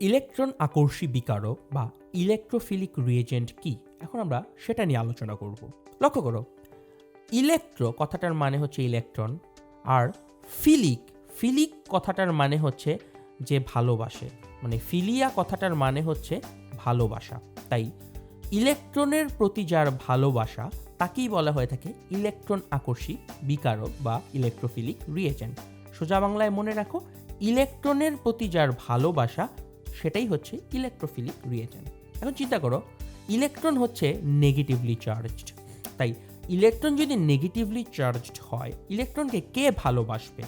Electron আকর্ষী বিকারক বা electrophilic reagent কি? এখন আমরা সেটা নিয়ে আলোচনা করব। লক্ষ্য করো, ইলেকট্রো কথাটার মানে হচ্ছে ইলেকট্রন আর ফিলিক ফিলিক কথাটার মানে হচ্ছে যে ভালোবাসে। মানে ফিলিয়া কথাটার মানে হচ্ছে ভালোবাসা। তাই ইলেকট্রনের প্রতি যার ভালোবাসা, তাকেই বলা হয়ে থাকে ইলেকট্রন আকর্ষী বিকারক বা ইলেকট্রোফিলিক রিয়েজেন্ট সোজা বাংলায় মনে রাখো, ইলেকট্রনের প্রতি যার ভালোবাসা সেটাই হচ্ছে ইলেকট্রোফিলিক রিয়েজেন্ট এখন চিন্তা করো ইলেকট্রন হচ্ছে নেগেটিভলি চার্জড তাই ইলেকট্রন যদি নেগেটিভলি চার্জড হয় ইলেকট্রনকে কে ভালোবাসবে?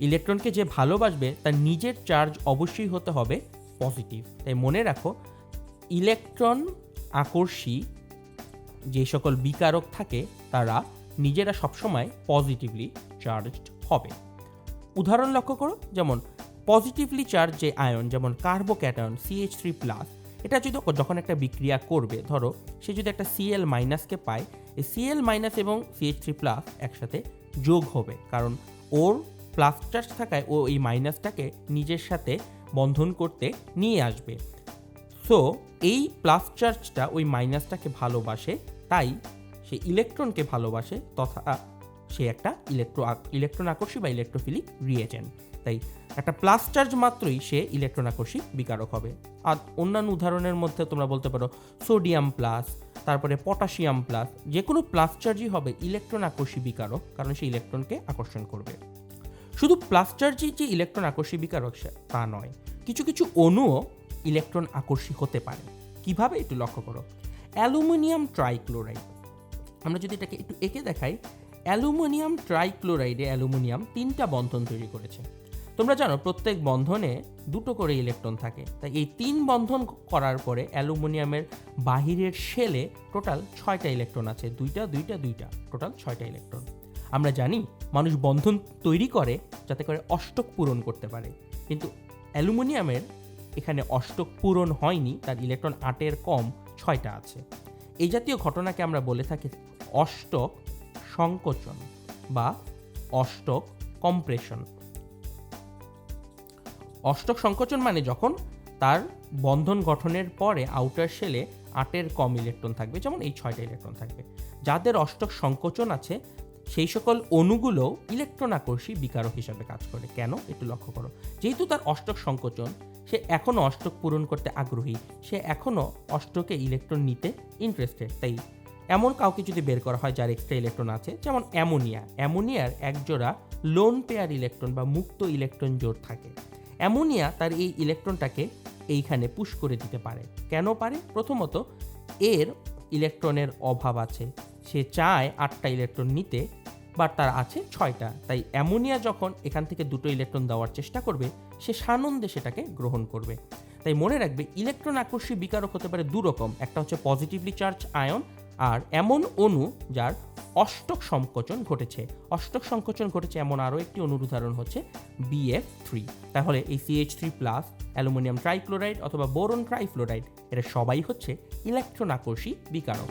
ইলেকট্রনকে যে ভালোবাসবে, তার নিজের চার্জ অবশ্যই হতে হবে পজিটিভ তাই মনে রাখো ইলেকট্রন আকর্ষী যে সকল বিকারক থাকে, তারা নিজেরা সবসময় পজিটিভলি চার্জড হবে। উদাহরণ লক্ষ্য করো, যেমন পজিটিভলি চার্জ যে আয়ন যেমন কার্বোক্যাটায়ন সিএইচ থ্রি প্লাস এটা যদি যখন একটা বিক্রিয়া করবে, ধরো, সে যদি একটা সিএল মাইনাসকে পায়, এই সিএল মাইনাস এবং সিএইচ থ্রি প্লাস একসাথে যোগ হবে। কারণ ওর প্লাস চার্জ থাকায় ও এই মাইনাসটাকে নিজের সাথে বন্ধন করতে নিয়ে আসবে। সো এই প্লাস চার্জটা ওই মাইনাসটাকে ভালোবাসে, তাই সে ইলেকট্রনকে ভালোবাসে, তথা সে একটা ইলেকট্রো ইলেকট্রন আকর্ষী বা ইলেকট্রোফিলিক রিয়েজেন্ট তাই একটা প্লাস চার্জ মাত্রই সে ইলেকট্রন আকর্ষী বিকারক হবে। আর অন্যান্য উদাহরণের মধ্যে তোমরা বলতে পারো সোডিয়াম প্লাস তারপরে পটাশিয়াম প্লাস যে কোনো প্লাস চার্জই হবে ইলেকট্রন আকর্ষী বিকারক, কারণ সে ইলেকট্রনকে আকর্ষণ করবে। শুধু প্লাস চার্জই যে ইলেকট্রন আকর্ষী বিকারক তা নয়, কিছু কিছু অণুও ইলেকট্রন আকর্ষী হতে পারে। কীভাবে একটু লক্ষ্য করো? Aluminium trichloride. আমরা যদি এটাকে একটু এঁকে দেখাই অ্যালুমিনিয়াম ট্রাইক্লোরাইডে অ্যালুমিনিয়াম তিনটা বন্ধন তৈরি করেছে। তোমরা জানো, প্রত্যেক বন্ধনে দুটো করে ইলেকট্রন থাকে। তাই এই তিন বন্ধন করার পরে অ্যালুমিনিয়ামের বাহিরের শেলে টোটাল ছয়টা ইলেকট্রন আছে। দুইটা দুইটা দুইটা, টোটাল ছয়টা ইলেকট্রন। আমরা জানি, মানুষ বন্ধন তৈরি করে যাতে করে অষ্টক পূরণ করতে পারে। কিন্তু অ্যালুমিনিয়ামের এখানে অষ্টক পূরণ হয়নি, তার ইলেকট্রন আটের কম ছয়টা আছে। এই জাতীয় ঘটনাকে আমরা বলে থাকি অষ্টক সংকোচন বা অষ্টক কম্প্রেশন। অষ্টক সংকোচন মানে যখন তার বন্ধন গঠনের পরে আউটার শেলে আটের কম ইলেকট্রন থাকবে, যেমন এই ছয়টা ইলেকট্রন থাকবে। যাদের অষ্টক সংকোচন আছে, সেই সকল অণুগুলো ইলেকট্রন আকর্ষী বিকারক হিসাবে কাজ করে। কেন? একটু লক্ষ্য করো। যেহেতু তার অষ্টক সংকোচন, সে এখনও অষ্টক পূরণ করতে আগ্রহী। সে এখনও অষ্টকে ইলেকট্রন নিতে ইন্টারেস্টেড তাই এমন কাউকে যদি বের করা হয় যার এক্সট্রা ইলেকট্রন আছে, যেমন অ্যামোনিয়া। অ্যামোনিয়ার একজোড়া লোন পেয়ার ইলেকট্রন বা মুক্ত ইলেকট্রন জোর থাকে। অ্যামোনিয়া তার এই ইলেকট্রনটাকে এইখানে পুশ করে দিতে পারে। কেন পারে? প্রথমত, এর ইলেকট্রনের অভাব আছে। সে চায় আটটা ইলেকট্রন নিতে বাট তার আছে ছয়টা। তাই অ্যামোনিয়া যখন এখান থেকে দুটো ইলেকট্রন দেওয়ার চেষ্টা করবে, সে সানন্দে সেটাকে গ্রহণ করবে। তাই মনে রাখবে ইলেকট্রন আকর্ষী বিকারক হতে পারে দু রকম একটা হচ্ছে পজিটিভলি চার্জ আয়ন আর এমন অণু যার অষ্টক সংকোচন ঘটেছে। অষ্টক সংকোচন ঘটেছে এমন আরও একটি অনুর উদাহরণ হচ্ছে বিএফ থ্রি তাহলে এই CH three plus aluminium trichloride অথবা বোরন ট্রাইফ্লোরাইড, এরা সবাই হচ্ছে ইলেকট্রন আকর্ষী বিকারক।